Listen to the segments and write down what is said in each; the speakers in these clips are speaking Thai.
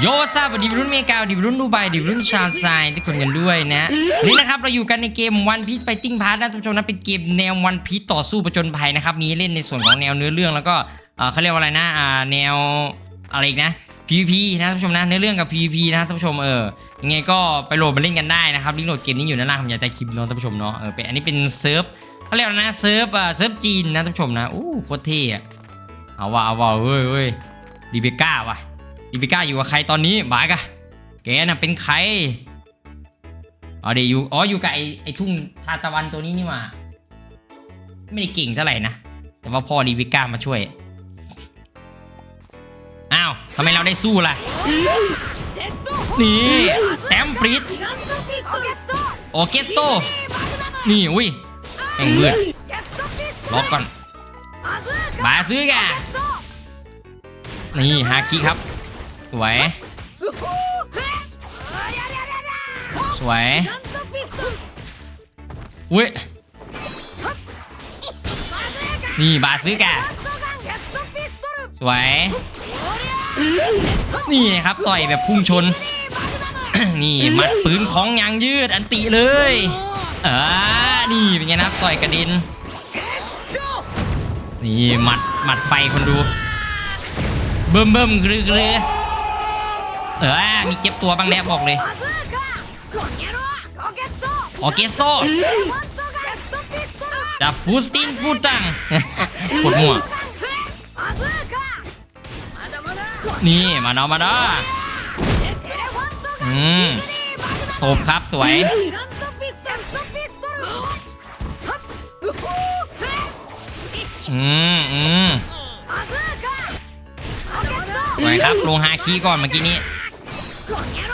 โยซาบดีรุ่นเมกาดีรุ่นดูไบดีรุ่นชาลไซน์ทุกคนกันด้วยนะนี่นะครับเราอยู่กันในเกม One Piece Fighting Pass นะท่านผู้ชมนะเป็นเกมแนว One Piece ต่อสู้ประจนภัยนะครับมีเล่นในส่วนของแนวเนื้อเรื่องแล้วก็เออเขาเรียกว่าอะไรนะอ่าแนวอะไรอีกนะ PVP นะท่านผู้ชมนะเนื้อเรื่องกับ PVP นะท่านผู้ชมเออยังไงก็ไปโหลดมาเล่นกันได้นะครับลิงก์โหลดเกมนี้อยู่ด้านล่างผมอยากจะคลิปเนาะท่านผู้ชมเนาะเออเป็นอันนี้เป็นเซิร์ฟเขาเรียกว่านะเซิร์ฟอ่าเซิร์ฟจีนนะท่านผู้ชมนะอู้โคตรเท่อะเอาว่ะเอาว่ะเฮ้ยเฮ้ยรีเบก้าว่ะ อีพิก้าอยู่กับใครตอนนี้บายกะแกน่ะเป็นใครอ๋อเดี๋ยวอยู่อ๋ออยู่กับไอ้ไอ้ทุ่งทานตะวันตัวนี้นี่หว่าไม่ได้เก่งเท่าไหร่นะแต่ว่าพ่อดีพิก้ามาช่วยอ้าวทำไมเราได้สู้ล่ะนี่แซมปริดโอเคสโตนี่อุ้ยแห่งเบื่อล็อกก่อนบาซื้อแกนี่ฮาคิครับ สวย สวยอุ้ยนี่บาซื้อแกสวย นี่ครับต่อยแบบพุ่งชน นี่มัดปืนของยางยืดอันติเลยเออนี่เป็นไงนะต่อยกระเด็นนี่หมัดหมัดไฟคนดู เบิ่มเบิ่มกรือๆเอ อมีเก็บตัวบ้างแล้วบอกเลยออเกสโตจับฟูสตินฟูตังปวดหัวนี่มาเนาะมาเนาะอืมตบครับสวยอืมอืมสวยครับลงฮาคีก่อนเมื่อกี้นี้ この野郎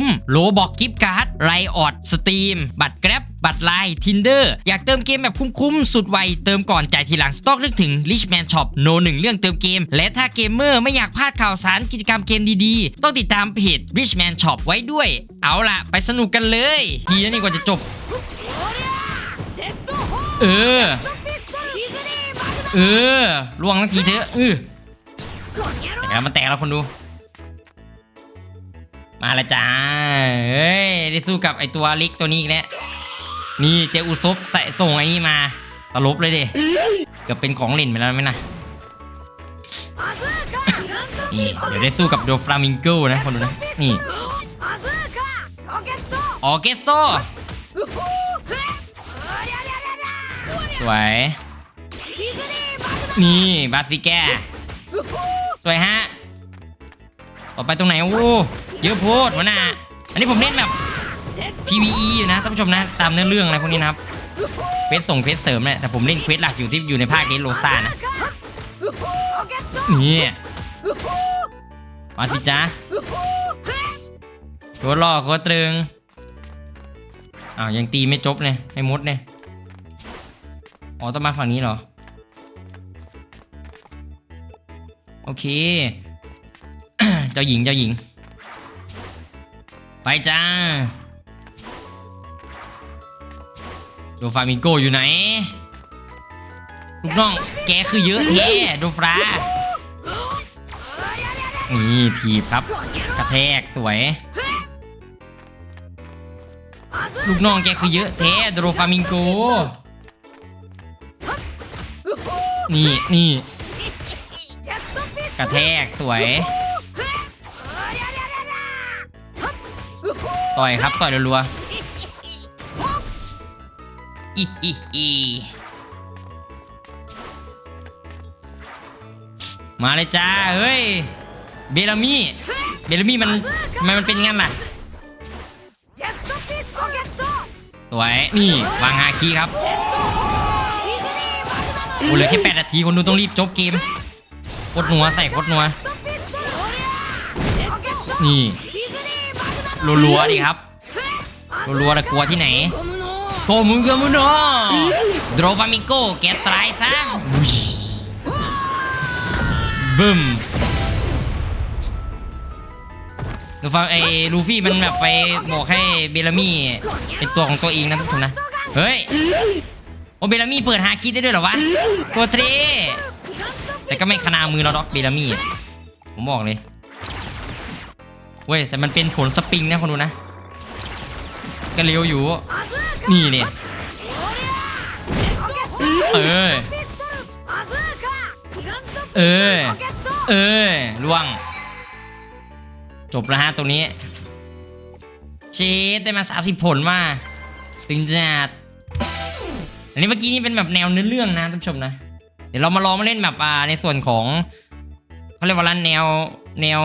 มๆโลบอกกิฟต์การ์ดไรออดสตรีมบัตรแกร็บบัตรไลน์ทินเดอร์อยากเติมเกมแบบคุ้มๆ สุดไว เติมก่อนจ่ายทีหลัง ต้องนึกถึง Richman Shop โนหนึ่งเรื่องเติมเกม และถ้าเกมเมอร์ไม่อยากพลาดข่าวสารกิจกรรมเกมดีๆ ต้องติดตามเพจ Richman Shop ไว้ด้วย เอาล่ะ ไปสนุกกันเลยทีนี้กว่าจะจบ เออ เออล่วงทั้งทีเถอะเออแต่แล้วมันแตกแล้วคนดู มาละจ้าเฮ้ยได้สู้กับไอตัวลิกตัวนี้อีกแล้วนี่เจอุซบใส่ส่งไอ้นี่มาตลบเลยดิเกือบเป็นของเล่นไปแล้วไหมนะนี่เดี๋ยวได้สู้กับโดฟลามิงโกนะคนดูนะนี่ออเกสโตสวยนี่บาสซิแกสวยฮะ ต่อไปตรงไหนโอ้เยอะโพดหัวหน้าอันนี้ผมเล่นแบบ PVE อยู่นะท่านผู้ชมนะ ตามเนื้อเรื่องอะไรพวกนี้นะครับเควสส่งเควสเสริมเนี่ยแต่ผมเล่นเควสหลักอยู่ที่อยู่ในภาคเดนโรซ่านะนี่มาสิจ้าโคตรล่อโคตรตรึงอ้าวยังตีไม่จบเลยไม่มดเลยอ๋อต้องมาฝั่งนี้เหรอ โอเค เจ้าหญิงเจ้าหญิง ไปจ้าโดฟามิโกอยู่ไหน ลูกน้องแกคือเยอะแท้โดฟรานี่ทีบครับกระแทกสวย ลูกน้องแกคือเยอะแท้โดฟามิงโก นี่นี่กระแทกสวย ต่อยครับต่อยรัวๆอีอีอีมาเลยจ้า เฮ้ย เบลามี่ เบลามี่มันทำไมมันเป็นงั้นล่ะ สวย นี่ วางฮาคีครับ โอ้เหลือแค่ 8 นาที คนดูต้องรีบจบเกมโคตรนัวใส่โคตรนัว นี่ รัวๆดิครับรัวๆแต่กลัวที่ไหนโกมุงกมุโนโดรฟามิโกแกตายซะอุ๊ยบึ้มลูฟาไอ้ลูฟี่มันแบบไปบอกให้เบลามี่เป็นตัวของตัวเองนะทุกคนนะเฮ้ยโอเบลามี่เปิดฮาคิดได้ด้วยเหรอวะโกเทรแต่ก็ไม่ขนามือเราดอกเบลามี่อะผมบอกเลย เว้ยแต่มันเป็นผลสปริงนะคนดูนะก็เร็วอยู่ นี่เนี่ยเออเออเออล่วง จบแล้วฮะตรงนี้เชดได้มาสามสิบผลมาตึงจัดอันนี้เมื่อกี้นี่เป็นแบบแนวเนื้อเรื่องนะท่านผู้ชมนะ เดี๋ยวเรามาลองมาเล่นแบบในส่วนของเขาเรียกว่าอะไรแนวแนว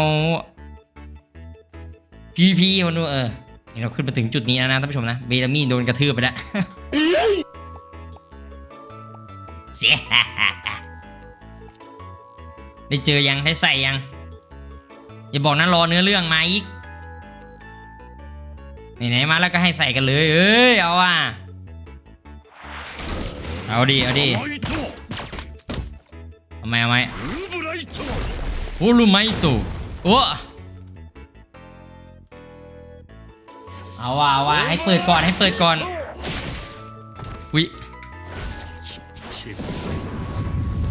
พีพีมันดูเออเราขึ้นมาถึงจุดนี้แล้วนะท่านผู้ชมนะเบลามี่โดนกระทืบไปแล้ว เสียได้เจอยังได้ใส่ยัง อย่าบอกนะรอเนื้อเรื่องมาอีกไหนๆมาแล้วก็ให้ใส่กันเลย เอ้ยเอาอะเอาดิเอาดิทำไมเอาไหมโอ้รูไมโตู่โอ้ เอาว่าเอาว่าให้เปิดก่อนให้เปิดก่อนวิ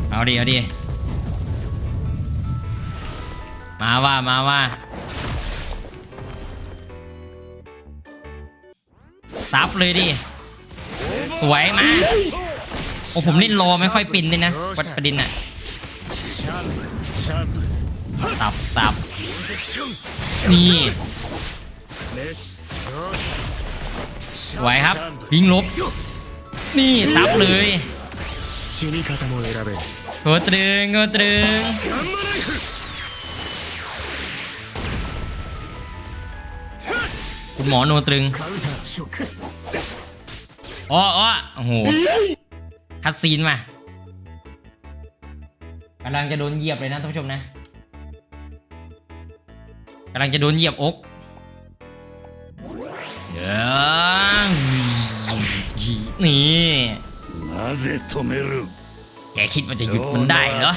เอาดีเอาดีมาว่ามาว่าซับเลยดิสวยมาโอ้ผมเล่นรอไม่ค่อยปินเลยนะวัดประดินอะตับตับนี่ ไหวครับยิงลบ นี่ซับเลยโกตรึงโกตรึงคุณหมอโนตรึงอ๋ออ๋อโอ้โหคัดซีนมากำลังจะโดนเหยียบเลยนะท่านผู้ชมนะกำลังจะโดนเหยียบอกเด้อ นี่แกคิดว่าจะหยุดมันได้เหรอ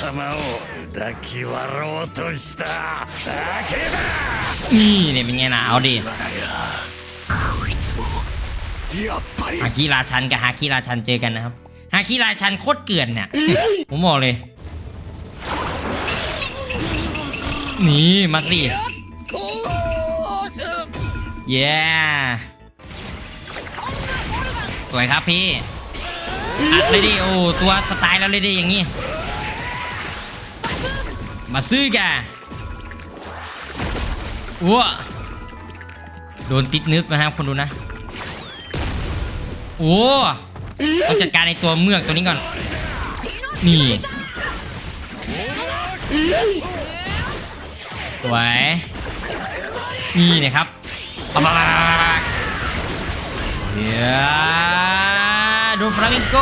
นี่เนี่ยเป็นไงนะเอาดิฮาคิราชันกับฮาคิราชันเจอกันนะครับฮาคิราชันโคตรเกลื่อนเนี่ยผมบอกเลยนี่มาสิ yeah สวยครับพี่อัดเลยดิโอ้ตัวสไตล์แล้วเลยดิอย่างงี้ มาซื้อแกว้าโดนติดนึบนะครับคนดูนะ โอ้ต้องจัดการในตัวเมือกตัวนี้ก่อน นี่สวยนี่นะครับ โดนฟรามิงโก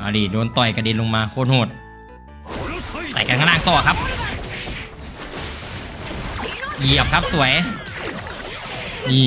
อาดิโดนต่อยกระเด็นลงมาโคตรโหดแต่กันข้างล่างต่อครับ เหยียบครับสวย นี่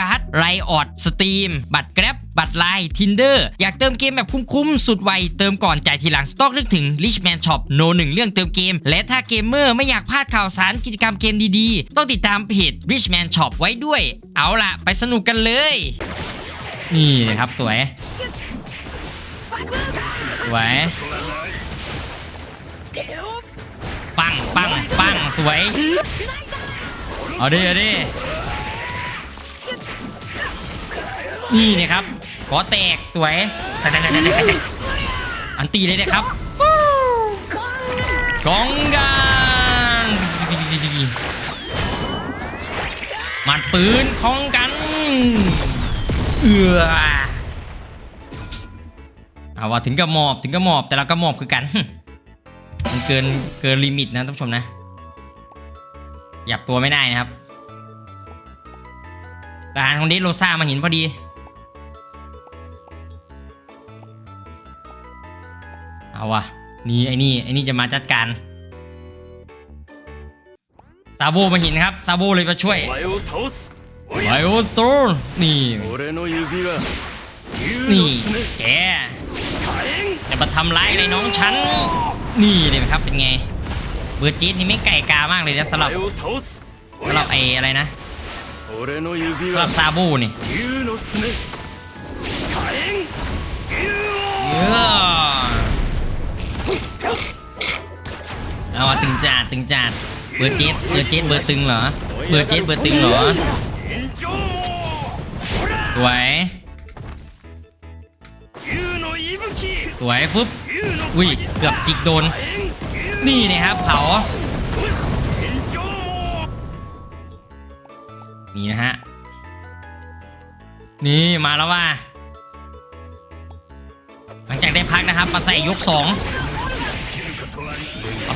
ไรออดสตรีมบัตรแกร็บบัตรไลน์ทินเดอร์อยากเติมเกมแบบคุ้มๆ สุดไว เติมก่อนจ่ายทีหลัง ต้องนึกถึง Richman Shop โนหนึ่งเรื่องเติมเกม และถ้าเกมเมอร์ไม่อยากพลาดข่าวสารกิจกรรมเกมดีๆ ต้องติดตามเพจ Richman Shop ไว้ด้วย เอาล่ะ ไปสนุกกันเลย นี่นะครับสวยสวยปังปังปังสวยเอาดิเอาดิ นี่นะครับขอแตกสวยอันตีเลยนะครับกองกันมัดปืนของกัน เอือเอาว่าถึงกระหมอบถึงกระหมอบแต่ละกระหมอบคือกัน มันเกินเกินลิมิตนะท่านผู้ชมนะหยับตัวไม่ได้นะครับทหารของเดสโรซ่ามาเห็นพอดีาวะนี่ไอ้นี่ไอ้นี่จะมาจัดการซาโบมาหินครับซาโบเลยมาช่วยไบโอสโตนนี่นี่แกจะมาทำร้ายในน้องฉันนี่เลยครับเป็นไงเบอร์จิตนี่ไม่ไก่กามากเลยนะสำหรับสำหรับไออะไรนะสำหรับซาโบูนี่เยอะ เอาตึงจัดตึงจัดเบอร์เจ็ดเบอร์เจ็ดเบอร์ตึงเหรอ เบอร์เจ็ดเบอร์ตึงเหรอสวยสวยปุ๊บอุ้ยเกือบจิกโดน นี่นะครับเผานี่นะฮะ นี่มาแล้วว่า หลังจากได้พักนะครับ มาใส่ยกสอง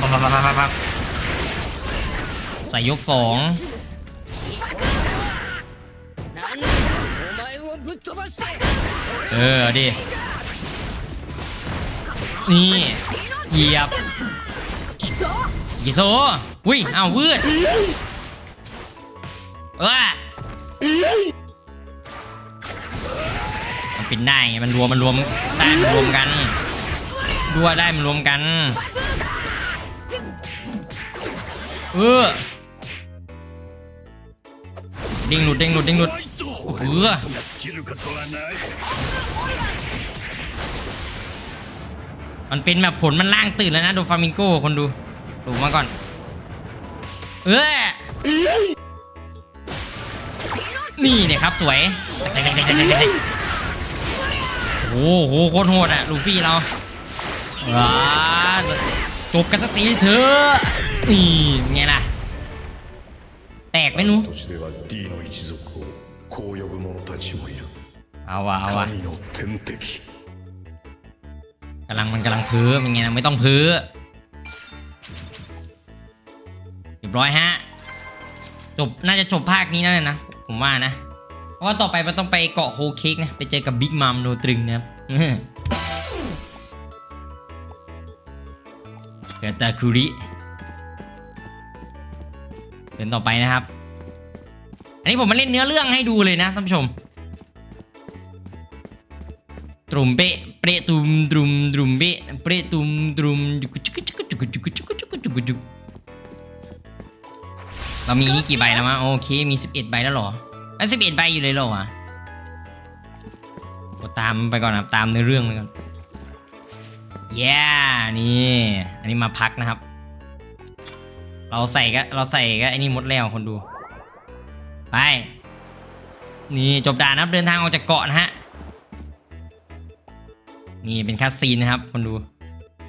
ปั๊บปั๊บปั๊บปั๊บปั๊บใส่ยกสองเออเอาดินี่เหยียบกิโซอุ้ยเอาววืดเออมันเป็นได้ไงมันรวมมันรวมได้มันรวมกันรัวได้มันรวมกัน เออดิงหลุดดิงหลุดดิงหลุดเออมันเป็นแบบผลมันล่างตื่นแล้วนะดูฟามิงโก้คนดูดูมาก่อน เออนี่เนี่ยครับสวยโอ้โหโคตรโหดอะลูฟี่เราจบกันสักทีเถอะ นี่ไงล่ะ แตกไหมนูเอาวะเอาวะกำลังมันกำลังพื้อเป็นไงนะไม่ต้องพื้อเรียบร้อยฮะ จบน่าจะจบภาคนี้นั่นนะ ผมว่านะ เพราะว่าต่อไปมันต้องไปเกาะโฮเค้กนะ ไปเจอกับบิ๊กมามโนตรึงนะครับกาตาคุริ นต่อไปนะครับ อันนี้ผมมาเล่นเนื้อเรื่องให้ดูเลยนะท่านผู้ชมตรุมเปะเปะตุมตรุมตรุมเปะเปะตุมตรุมจุกจุกจุกจุกจุกจุกจุกจุกจุกจุกเรามีนี่กี่ใบแล้วมะโอเคมี11ใบแล้วหรอแล้ว11ใบอยู่เลยหรอวะกดตามไปก่อนนะตามในเรื่องไปก่อนเย้นี่ อันนี้มาพักนะครับ เราใส่ก็เราใส่ก็ไอ้นี่หมดแล้วคนดู ไป นี่จบด่านนะครับเดินทางออกจากเกาะนะฮะ นี่เป็นคัสซีนนะครับ คนดู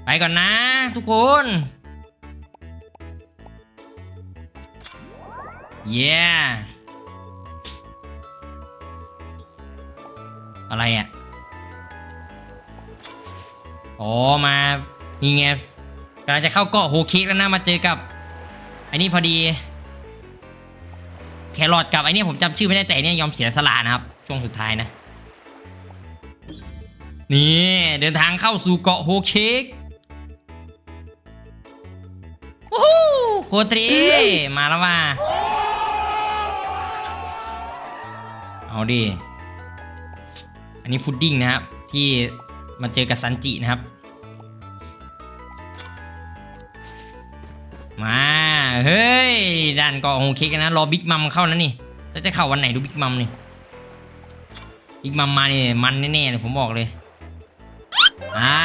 ไปก่อนนะ ทุกคน เย้อะไรอะ อ๋อมา นี่ไงกำลังจะเข้าเกาะโฮค้กแล้วนะมาเจอกับ ไอ้นี่พอดี แครอทกับไอ้นี่ผมจำชื่อไม่ได้แต่เนี่ยยอมเสียสละนะครับ ช่วงสุดท้ายนะ นี่ เดินทางเข้าสู่เกาะโฮเค้กโอ้โหโคตรีมาแล้วว่า เอาดิ อันนี้พุดดิ้งนะครับ ที่มาเจอกับซันจินะครับ ด่านเกาะโฮเค้กกันนะรอบิ๊กมัมเข้านะนี่แล้วจะเข้าวันไหนดูบิ๊กมัมนี่บิ๊กมัมมาเนี่ยมันแน่ๆเลยผมบอกเลย อ่า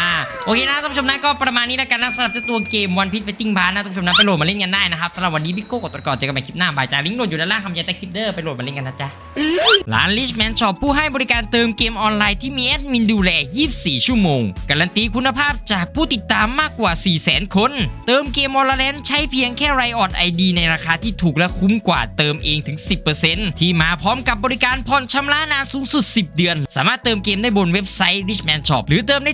โอเคนะท่านผู้ชมนะก็ประมาณนี้แล้วกันนะสำหรับเจ้าตัวเกม One Piece Fighting Pass นะท่านผู้ชมนะไปโหลดมาเล่นกันได้นะครับสำหรับวันนี้พี่โก้กดตัวก่อนเจอกันใหม่คลิปหน้าบายจ้าลิงก์โหลดอยู่ด้านล่างคำยันใต้คลิปเด้อไปโหลดมาเล่นกันนะจ๊ะร้าน Richman Shop ผู้ให้บริการเติมเกมออนไลน์ที่มีแอดมินดูแล 24 ชั่วโมง การันตีคุณภาพจากผู้ติดตามมากกว่า 400,000 คน เติมเกมอลเลน์ใช้เพียงแค่ไรออดไอดีในราคาที่ถูกและคุ้มกว่าเติมเองถึง 10%ที่มาพร้อมกับบริการผ่อนชำระนานสูงสุด 10 เดือน สามารถเติมเกมได้บนเว็บไซต์ Richman Shop หรือเติมได้